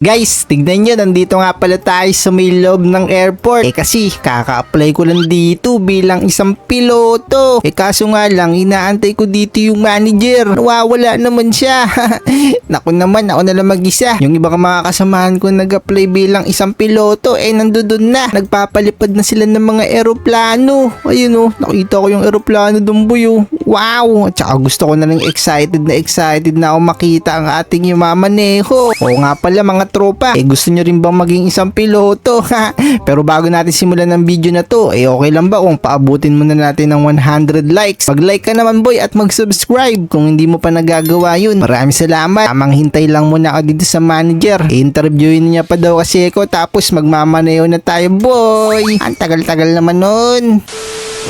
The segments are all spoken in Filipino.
Guys, tignan nyo, nandito nga pala tayo sa may loob ng airport. Eh kasi, kaka-apply ko lang dito bilang isang piloto. Eh kaso nga lang, inaantay ko dito yung manager. Nawawala naman siya. Naku naman, ako na lang mag-isa. Yung ibang mga kasamahan ko nag-apply bilang isang piloto, eh nandoon na. Nagpapalipad na sila ng mga eroplano. Ayun oh, nakita ko yung eroplano dun boy oh. Wow! At saka gusto ko na lang excited na excited na ako makita ang ating yumamaneho. Oo nga pala mga tropa, eh gusto nyo rin bang maging isang piloto? ha? Pero bago natin simulan ng video na to, eh okay lang ba kung paabutin muna natin ng 100 likes? Mag-like ka naman boy at mag-subscribe kung hindi mo pa nagagawa yun. Maraming salamat. Tamang hintay lang muna ako dito sa manager. I-interviewin niya pa daw kasi ako tapos magmamaneho na tayo boy. Ang tagal-tagal naman nun.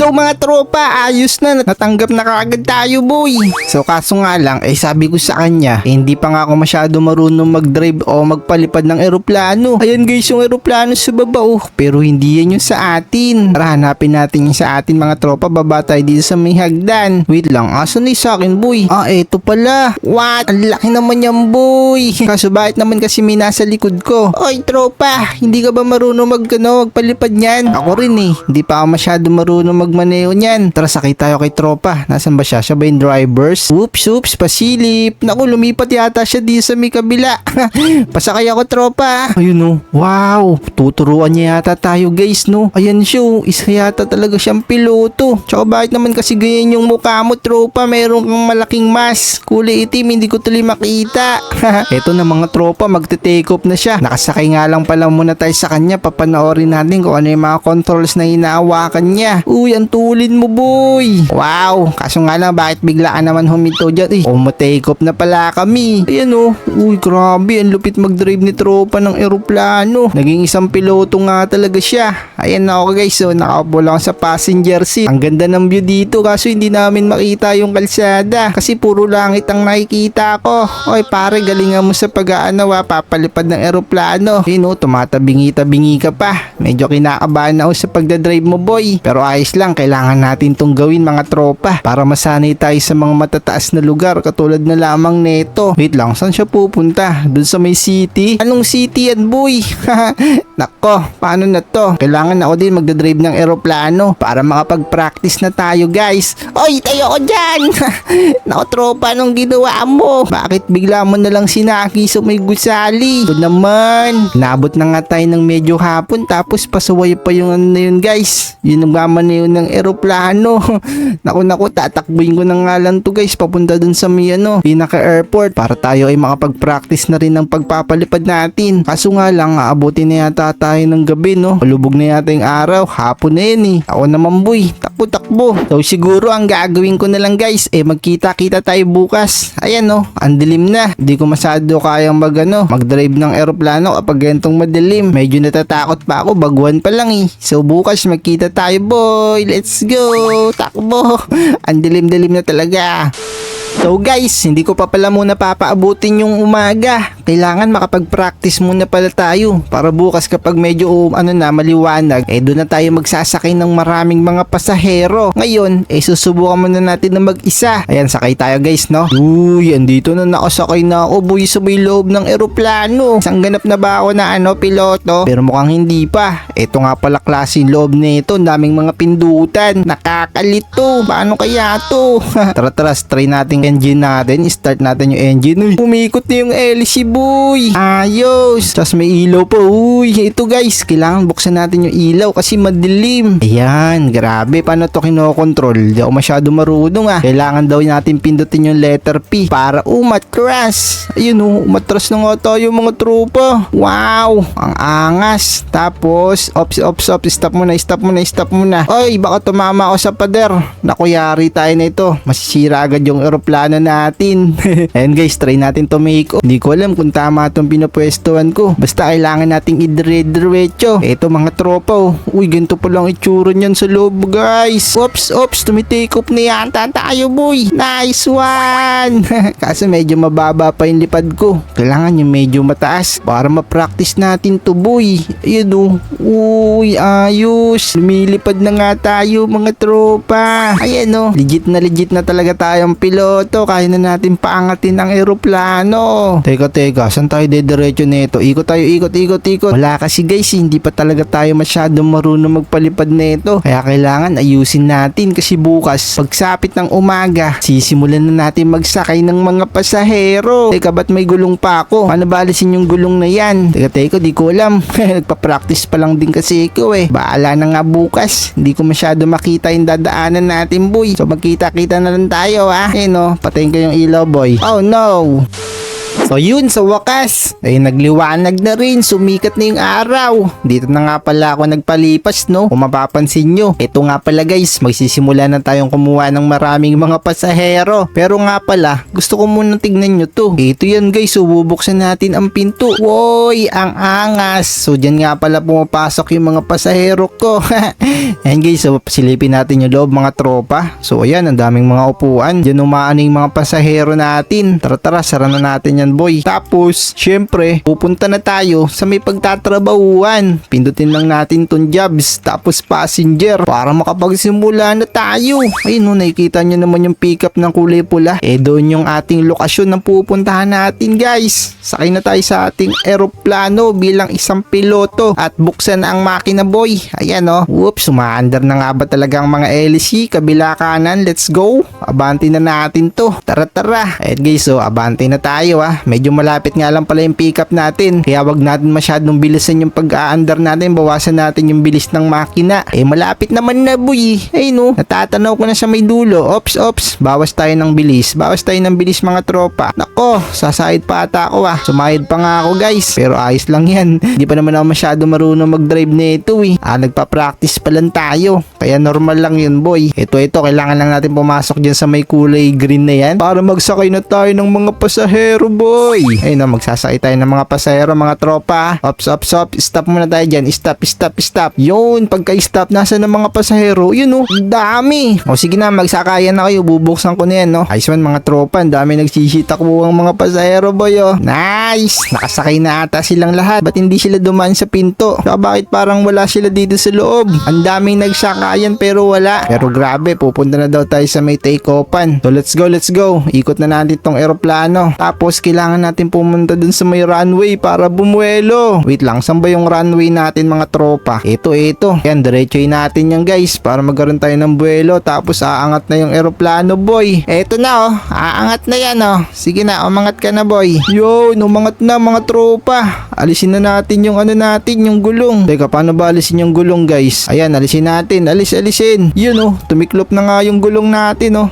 So mga tropa, ayos na, natanggap na kaagad tayo boy. So kaso nga lang, eh sabi ko sa kanya, eh, hindi pa nga ako masyado marunong mag-drive o magpalipad ng eroplano. Ayan guys, yung eroplano sa baba oh, pero hindi yan yung sa atin. Tara hanapin natin yung sa atin mga tropa, baba tayo dito sa may hagdan. Wait lang, asan na sa akin boy? Ah, eto pala. What? Ang laki naman yan boy. Kaso bakit naman kasi may nasa likod ko? Oy tropa, hindi ka ba marunong mag, ano, magpalipad niyan? Ako rin eh, hindi pa ako masyado marunong magmaneho niyan. Tara sakay tayo kay tropa. Nasaan ba siya? Siya ba yung drivers? Oops, oops, pasilip. Naku, lumipat yata siya di sa may kabila. Pasakay ako tropa. Ayun oh. Wow, tuturuan niya yata tayo guys no. Ayan siya oh. Isa yata talaga siyang piloto. Tsaka bakit naman kasi ganyan yung mukha mo tropa? Meron kang malaking mask. Kulay itim, hindi ko tuloy makita. Eto na mga tropa, magte-take off na siya. Nakasakay nga lang pala muna tayo sa kanya. Papanoorin natin kung ano yung mga controls na hinahawakan niya. Uy, ang tulin mo boy. Wow, kaso nga lang bakit bigla ka naman huminto dyan? Eh, oh, take off na pala kami. Ayan oh. Uy, grabe. Ang lupit mag-drive ni tropa ng eroplano. Naging isang piloto nga talaga siya. Ayan na ako guys. So, nakaupo lang sa passenger seat. Ang ganda ng view dito kaso hindi namin makita yung kalsada. Kasi puro langit ang nakikita ko. Oy, pare, galingan mo sa pag-aano ha. Papalipad ng eroplano. Ayun oh, tumatabingi-tabingi ka pa. Medyo kinakabahan ako sa pagdadrive mo boy. Pero ayos lang, kailangan natin tong gawin mga tropa. Para masanay tayo sa mga matataas na lugar katulad na lamang neto. Wait lang, saan siya pupunta? Doon sa may city? Anong city yan boy? Nako, paano na to? Kailangan ako din magdadrive ng eroplano para makapag-practice na tayo guys. Oy, tayo ko dyan! Nako tropa, anong ginawa mo? Bakit bigla mo na lang sinaki sa may gusali? Ito naman. Nabot na nga tayo ng medyo hapon tapos pasaway pa yung ano na yun guys. Yun ang gaman na yun ng eroplano. naku naku, tatakbuhin ko na nga lang to guys papunta dun sa may ano, pinaka-airport para tayo ay makapag-practice na rin ng pagpapalipad natin. Kaso nga lang, aabutin na yata tayo ng gabi no. Palubog na yata yung araw, hapon na yun eh. Ako naman boy, takbo-takbo. So siguro ang gagawin ko na lang guys, eh magkita-kita tayo bukas. Ayan no, ang dilim na. Hindi ko masyado kayang mag ano, mag-drive ng eroplano kapag ganitong madilim. Medyo natatakot pa ako, baguhan pa lang eh. So bukas magkita tayo boy, let's go, takbo. Ang dilim-dilim na talaga. So guys, hindi ko pa pala muna papaabutin yung umaga. Kailangan makapag-practice muna pala tayo para bukas kapag medyo um, ano na maliwanag, eh doon na tayo magsasakay ng maraming mga pasahero. Ngayon, eh susubukan muna natin na mag-isa. Ayan, sakay tayo guys, no? Uy, andito na nakasakay na ako boy sa may loob ng eroplano. Isang ganap na ba ako na ano, piloto? Pero mukhang hindi pa. Ito nga pala klase loob nito. Daming mga pindutan. Nakakalito. Paano kaya to? tara tara, try natin engine natin. Start natin yung engine. Uy, pumikot na yung LC boy. Ayos. Tapos may ilaw pa. Uy, ito guys. Kailangan buksan natin yung ilaw kasi madilim. Ayan, grabe. Paano to kinokontrol? Di ako masyado marunong ah. Kailangan daw natin pindutin yung letter P para umatras. Ayun oh, umatras na nga tayo mga tropa. Wow, ang angas. Tapos, ops, ops, ops. Stop muna, stop muna, stop muna. Oy, baka tumama ako sa pader. Nakuyari tayo na ito. Masisira agad yung aeroplano natin. Ayan guys, try natin to make Hindi ko alam kung tama itong pinapwestuhan ko. Basta kailangan nating idire-diretso. Eto mga tropa oh. Uy, ganito pa lang itsura niyan sa loob guys. Ops, ops, tumitake off na yata tayo boy. Nice one. Kaso medyo mababa pa yung lipad ko. Kailangan yung medyo mataas para ma-practice natin to boy. Ayun oh. Uy, ayos. Lumilipad na nga tayo mga tropa. Ayan oh. Legit na legit na talaga tayong piloto. Kaya na natin paangatin ang eroplano. Teka, teka. Teka, saan tayo dediretso nito? Ikot tayo, ikot, ikot, ikot. Wala kasi guys, hindi pa talaga tayo masyadong marunong magpalipad nito. Kaya kailangan ayusin natin kasi bukas, pagsapit ng umaga, sisimulan na natin magsakay ng mga pasahero. Teka, ba't may gulong pa ako? Paano ba alisin yung gulong na yan? Teka, teka, di ko alam. Nagpa-practice pa lang din kasi ikaw eh. Baala na nga bukas. Hindi ko masyado makita yung dadaanan natin, boy. So magkita-kita na lang tayo, ha? Eh no, patayin ko yung ilaw, boy. Oh no! So yun, sa wakas, ay nagliwanag na rin, sumikat na yung araw. Dito na nga pala ako nagpalipas, no? Kung mapapansin nyo, ito nga pala guys, magsisimula na tayong kumuha ng maraming mga pasahero. Pero nga pala, gusto ko muna tignan nyo to. Ito yan guys, so bubuksan natin ang pinto. Woy, ang angas. So dyan nga pala pumapasok yung mga pasahero ko. Ayan guys, so silipin natin yung loob mga tropa. So ayan, ang daming mga upuan. Dyan umaan yung mga pasahero natin. Tara tara, sara na natin yan boy. Tapos, syempre, pupunta na tayo sa may pagtatrabahuan. Pindutin lang natin tong jobs. Tapos passenger para makapagsimula na tayo. Ayun no, nakikita nyo naman yung pickup ng kulay pula. Eh doon yung ating lokasyon na pupuntahan natin guys. Sakay na tayo sa ating eroplano bilang isang piloto at buksan ang makina boy. Ayan no. Whoops, umaandar na nga ba talaga ang mga LC? Kabila kanan, let's go. Abanti na natin to. Tara tara. Eh guys, so abanti na tayo ah. Medyo malapit nga lang pala yung pickup natin. Kaya wag natin masyadong bilisan yung pag-aandar natin. Bawasan natin yung bilis ng makina. Eh malapit naman na boy. Ay no. Natatanaw ko na sa may dulo. Ops, ops. Bawas tayo ng bilis. Bawas tayo ng bilis mga tropa. Nako, sasahid pa ata ako ah. Sumayad pa nga ako guys. Pero ayos lang yan. Hindi pa naman ako masyado marunong mag-drive nito eh. Ah, nagpa-practice pa lang tayo. Kaya normal lang yun boy. Ito, ito. Kailangan lang natin pumasok dyan sa may kulay green na yan. Para magsakay na tayo ng mga pasahero boy. Ayun na, magsasakay tayo ng mga pasahero, mga tropa. Ops, ops, ops. Stop muna tayo dyan. Stop, stop, stop. Yun, pagka-stop, nasa ng mga pasahero. Yun oh, dami. O sige na, magsakayan na kayo. Bubuksan ko na yan, no. Ayos man, mga tropa. Ang dami nagsisitakbo ang mga pasahero, boy, oh. Nice. Nakasakay na ata silang lahat. Ba't hindi sila dumaan sa pinto? Saka bakit parang wala sila dito sa loob? Ang daming nagsakayan pero wala. Pero grabe, pupunta na daw tayo sa may take-offan. So let's go, let's go. Ikot na natin tong eroplano. Tapos kailangan natin pumunta dun sa may runway para bumuelo. Wait lang, saan ba yung runway natin mga tropa? Ito, ito. Yan, diretsoy natin yan guys para magkaroon tayo ng buwelo. Tapos aangat na yung eroplano boy. Eto na oh, aangat na yan oh. Sige na, umangat ka na boy. Yo, umangat na mga tropa. Alisin na natin yung ano natin, yung gulong. Teka, paano ba alisin yung gulong guys? Ayan, alisin natin. Alis, alisin. Yun oh, tumiklop na nga yung gulong natin oh.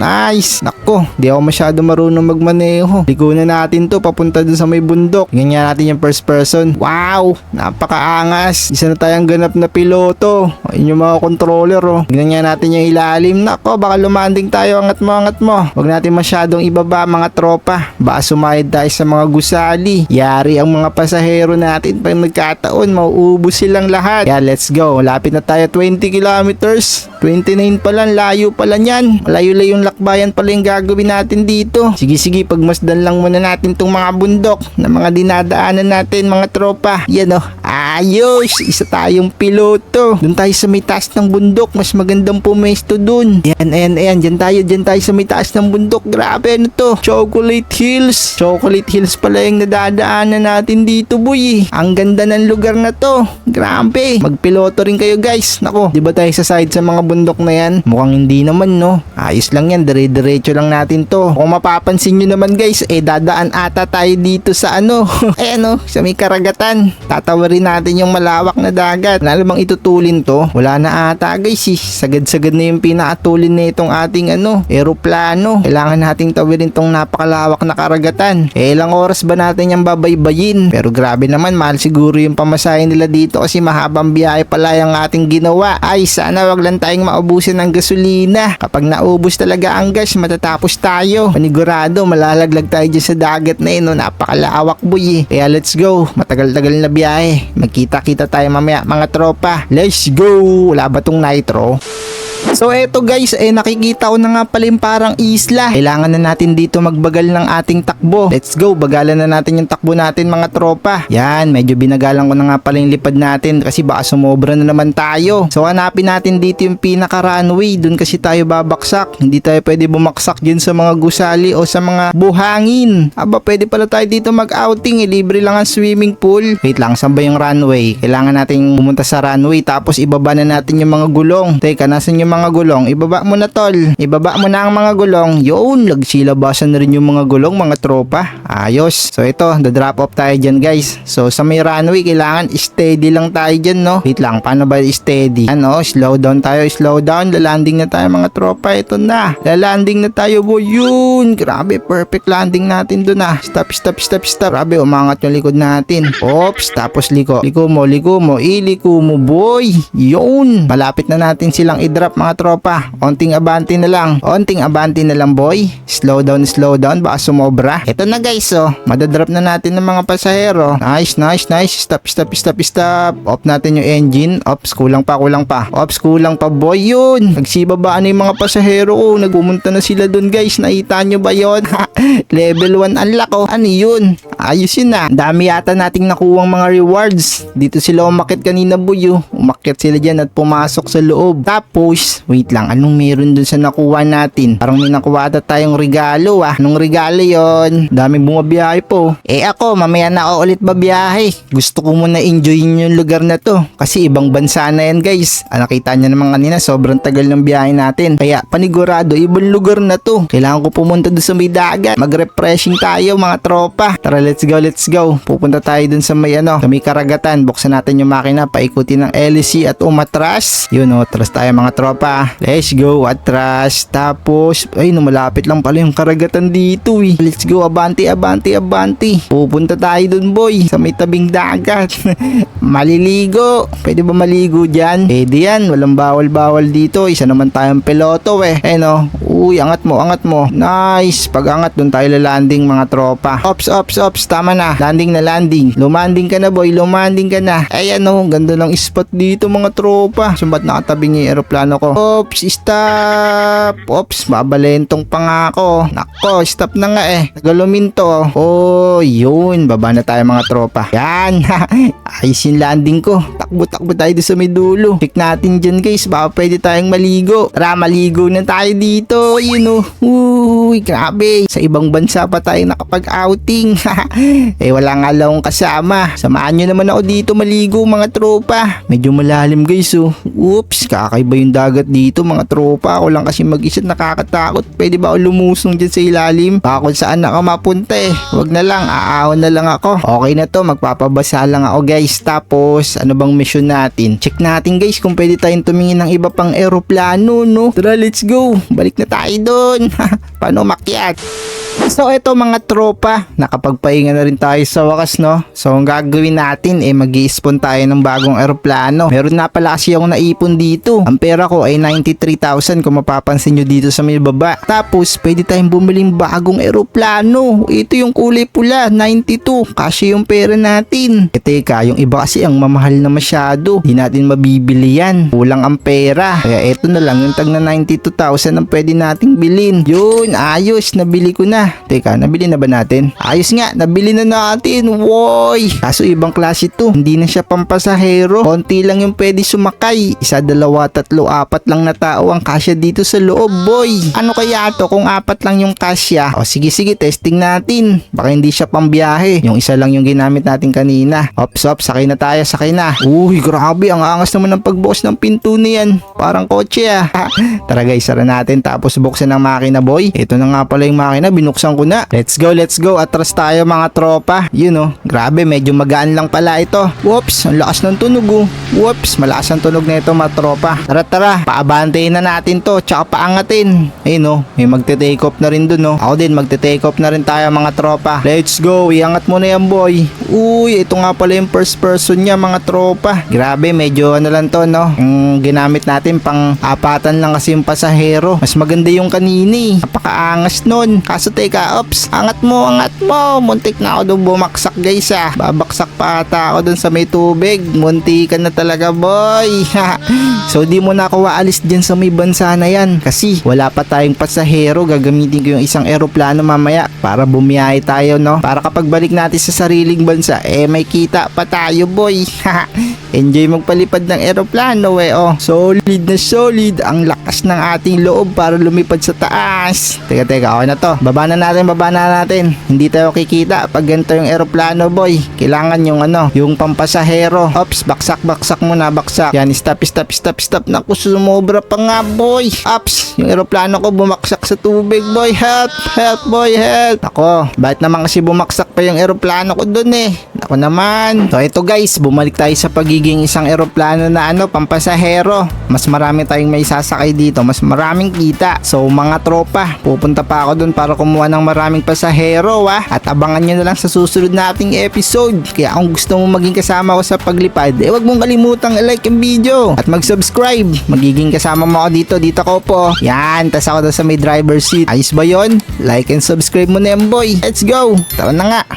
Nice. Nako, di ako masyado marunong magmaneho. Ligo na natin to papunta dun sa may bundok. Ganyan natin yung first person. Wow, napakaangas. Isa na tayong ganap na piloto. Ayun yung mga controller oh. Nga natin yung ilalim. Nako, baka lumanding tayo angat mo, angat mo. Huwag natin masyadong ibaba mga tropa. Baka sumayad tayo sa mga gusali. Yari ang mga pasahero natin pag nagkataon, mauubos silang lahat. Kaya let's go. Lapit na tayo 20 kilometers. 29 pa lang, layo pa lang yan. Malayo-layong lakbayan pala yung gagawin natin dito. Sige, sige, pagmasdan lang muna natin tong mga bundok na mga dinadaanan natin mga tropa. Yan oh, ayos. Isa tayong piloto. Doon tayo sa may taas ng bundok. Mas magandang pumesto dun. Yan, ayan, ayan. Diyan tayo, diyan tayo sa may taas ng bundok. Grabe, ano to? Chocolate Hills. Chocolate Hills pala yung nadadaanan natin dito, boy. Ang ganda ng lugar na to. Grabe. Magpiloto rin kayo, guys. Nako, di ba tayo sa side sa mga bundok na yan? Mukhang hindi naman, no? Ayos lang yan. Dire-diretso lang natin to. Kung mapapansin nyo naman, guys, eh, dadaan ata tayo dito sa ano. eh, ano, sa may karagatan. Tatawarin natin yung malawak na dagat. Lalo bang itutulin to? Wala na ata, guys, eh. Sagad-sagad na yung pinakatulin na itong ating, ano, eroplano. Kailangan nating tawirin tong napakalawak na karagatan. Eh, ilang oras ba natin yung babaybayin? Pero grabe naman, mahal siguro yung pamasahe nila dito kasi mahabang biyahe pala yung ating ginawa. Ay, sana wag lang tayong maubusin ng gasolina. Kapag naubos talaga ang gas, matatapos tayo. Panigurado, malalaglag tayo dyan sa dagat na yun. No? Napakalawak boy eh. Kaya let's go. Matagal-tagal na biyahe. Magkita-kita tayo mamaya mga tropa. Let's go! Wala ba tong nitro? So eto guys, eh nakikita ko na nga pala yung parang isla. Kailangan na natin dito magbagal ng ating takbo. Let's go, bagalan na natin yung takbo natin mga tropa. Yan, medyo binagalan ko na nga pala yung lipad natin kasi baka sumobra na naman tayo. So hanapin natin dito yung pinaka runway, dun kasi tayo babaksak. Hindi tayo pwede bumaksak dyan sa mga gusali o sa mga buhangin. Aba, pwede pala tayo dito mag-outing, eh, libre lang ang swimming pool. Wait lang, saan ba yung runway? Kailangan nating pumunta sa runway tapos ibaba na natin yung mga gulong. Teka, nasan yung mga gulong? Ibaba mo na tol. Ibaba mo na ang mga gulong. Yun, nagsilabasan na rin yung mga gulong mga tropa. Ayos. So ito, da-drop off tayo dyan guys. So sa may runway, kailangan steady lang tayo dyan no. Wait lang, paano ba steady? Ano, slow down tayo, slow down. Lalanding na tayo mga tropa. Ito na. Lalanding na tayo boy. Yun, grabe, perfect landing natin dun ah. Stop, stop, stop, stop. Grabe, umangat yung likod natin. Oops, tapos liko. Liko mo, liko mo, iliko mo boy. Yun. Malapit na natin silang i-drop mga tropa. Onting abante na lang. Onting abante na lang boy. Slow down, slow down. Baka sumobra. Ito na guys oh. Madadrop na natin ng mga pasahero. Nice, nice, nice. Stop, stop, stop, stop. Off natin yung engine. Ops, kulang pa, kulang pa. Ops, kulang pa boy. Yun. Nagsibaba na yung mga pasahero ko. Nagpumunta na sila dun guys. Nakita nyo ba yun? Level 1 unlock oh. Ano yun? Ayos yun ah. Dami yata nating nakuwang mga rewards. Dito sila umakit kanina boy oh. Umakit sila dyan at pumasok sa loob. Tapos, wait lang. Anong meron dun sa nakuha natin? Parang may nakuha ata tayong regalo ah. Anong regalo yon? Dami bumabiyahe po. Eh ako, mamaya na ako ulit babiyahe. Gusto ko muna enjoyin yung lugar na to. Kasi ibang bansa na yan guys. Ah, nakita niyo naman kanina, sobrang tagal ng biyahe natin. Kaya panigurado, ibang lugar na to. Kailangan ko pumunta doon sa may dagat. Mag-refreshing tayo mga tropa. Tara, let's go, let's go. Pupunta tayo dun sa may ano, sa may karagatan. Buksan natin yung makina, paikutin ng LC at umatras. Yun o, atras tayo mga tropa. Let's go, atras. Tapos, ay malapit lang pala yung karagatan dito eh. Let's go, abanti, abanti, abanti. Pupunta tayo dun boy, sa may tabing dagat. Maliligo. Pwede ba maligo dyan? Pwede yan, walang bawal-bawal dito. Isa naman tayong piloto eh. Eh no, uy, angat mo, angat mo. Nice, pag angat dun tayo lalanding mga tropa. Ops, ops, ops, tama na. Landing na landing. Lumanding ka na boy, lumanding ka na. Ay ano, ganda ng spot dito mga tropa. Sumbat nakatabi niya yung aeroplano ko. Ops, stop. Ops, mabalentong pa nga ako. Nako, stop na nga eh. Nagaluminto. Oh, yun. Baba na tayo mga tropa. Yan. Ayos yung landing ko. Takbo-takbo tayo sa may dulo. Check natin dyan guys. Baka pwede tayong maligo. Tara, maligo na tayo dito. Yun oh. Uy, grabe. Sa ibang bansa pa tayo nakapag-outing. eh, wala nga lang kasama. Samahan nyo naman ako dito maligo mga tropa. Medyo malalim guys oh. Oops, kakaiba yung dagat dito mga tropa. Ako lang kasi mag-isa nakakatakot. Pwede ba ako lumusong dyan sa ilalim? Baka saan ako mapunta eh. Wag na lang, aahon na lang ako. Okay na to, magpapabasa lang ako guys. Tapos, ano bang mission natin? Check natin guys kung pwede tayong tumingin ng iba pang eroplano, no? Tara, let's go. Balik na tayo doon. Paano makyat? So eto mga tropa, nakapagpahinga na rin tayo sa wakas no. So ang gagawin natin eh mag spawn tayo ng bagong eroplano. Meron na pala kasi akong naipon dito. Ang pera ko ay 93,000 kung mapapansin nyo dito sa may baba. Tapos pwede tayong bumiling bagong eroplano. Ito yung kulay pula, 92. Kasi yung pera natin. E teka, yung iba kasi ang mamahal na masyado. Di natin mabibili yan. Kulang ang pera. Kaya eto na lang yung tag na 92,000 ang pwede nating bilhin. Yun, ayos, nabili ko na. Teka, nabili na ba natin? Ayos nga, nabili na natin. Woy! Kaso ibang klase to. Hindi na siya pampasahero. Konti lang yung pwede sumakay. Isa, dalawa, tatlo, apat lang na tao ang kasya dito sa loob, boy. Ano kaya to kung apat lang yung kasya? O sige, sige, testing natin. Baka hindi siya pambiyahe. Yung isa lang yung ginamit natin kanina. Ops, ops, sakay na tayo, sakay na. Uy, grabe, ang angas naman ng pagbukas ng pinto niyan. Parang kotse ah. Tara guys, sara natin tapos buksan ng makina, boy. Ito na nga pala yung makina, binuksan ko na. Let's go, let's go. Atras tayo mga tropa. Yun oh, grabe, medyo magaan lang pala ito. Whoops, ang lakas ng tunog oh. Whoops, malakas ang tunog na ito mga tropa. Tara, tara, paabantayin na natin to, tsaka paangatin. Ayun oh, may magte-take off na rin dun oh. Ako din, magte-take off na rin tayo mga tropa. Let's go, iangat mo na yan boy. Uy, ito nga pala yung first person niya mga tropa. Grabe, medyo ano lang to no. Yung ginamit natin pang apatan lang kasi yung pasahero. Mas maganda yung kanini. Napakaangas nun. Kaso teka teka. Ops, angat mo, angat mo. Muntik na ako doon bumaksak guys ah. Babaksak pa ata ako doon sa may tubig. Munti ka na talaga boy. so di mo na ako aalis dyan sa may bansa na yan. Kasi wala pa tayong pasahero. Gagamitin ko yung isang eroplano mamaya para bumiyahe tayo no. Para kapag balik natin sa sariling bansa, eh may kita pa tayo boy. Enjoy magpalipad ng eroplano eh oh. Solid na solid ang lakas ng ating loob para lumipad sa taas. Teka teka, okay na to. Baba na natin, baba na natin. Hindi tayo kikita pag ganito yung eroplano boy. Kailangan yung ano, yung pampasahero. Ops, baksak baksak muna, baksak. Yan, stop stop stop stop. Naku, sumobra pa nga boy. Ops, yung eroplano ko bumaksak sa tubig boy. Help, help boy, help. Ako, bakit naman kasi bumaksak pa yung eroplano ko dun eh. Ako naman. So ito guys, bumalik tayo sa pagiging isang eroplano na ano, pampasahero. Mas marami tayong may sasakay dito, mas maraming kita. So mga tropa, pupunta pa ako dun para kumuha ng maraming pasahero ah. At abangan nyo na lang sa susunod nating episode. Kaya kung gusto mo maging kasama ko sa paglipad, eh wag mong kalimutang i-like yung video. At mag-subscribe. Magiging kasama mo ako dito, dito ko po. Yan, tas ako doon sa may driver seat. Ayos ba yon? Like and subscribe mo na yan boy. Let's go. Tara na nga.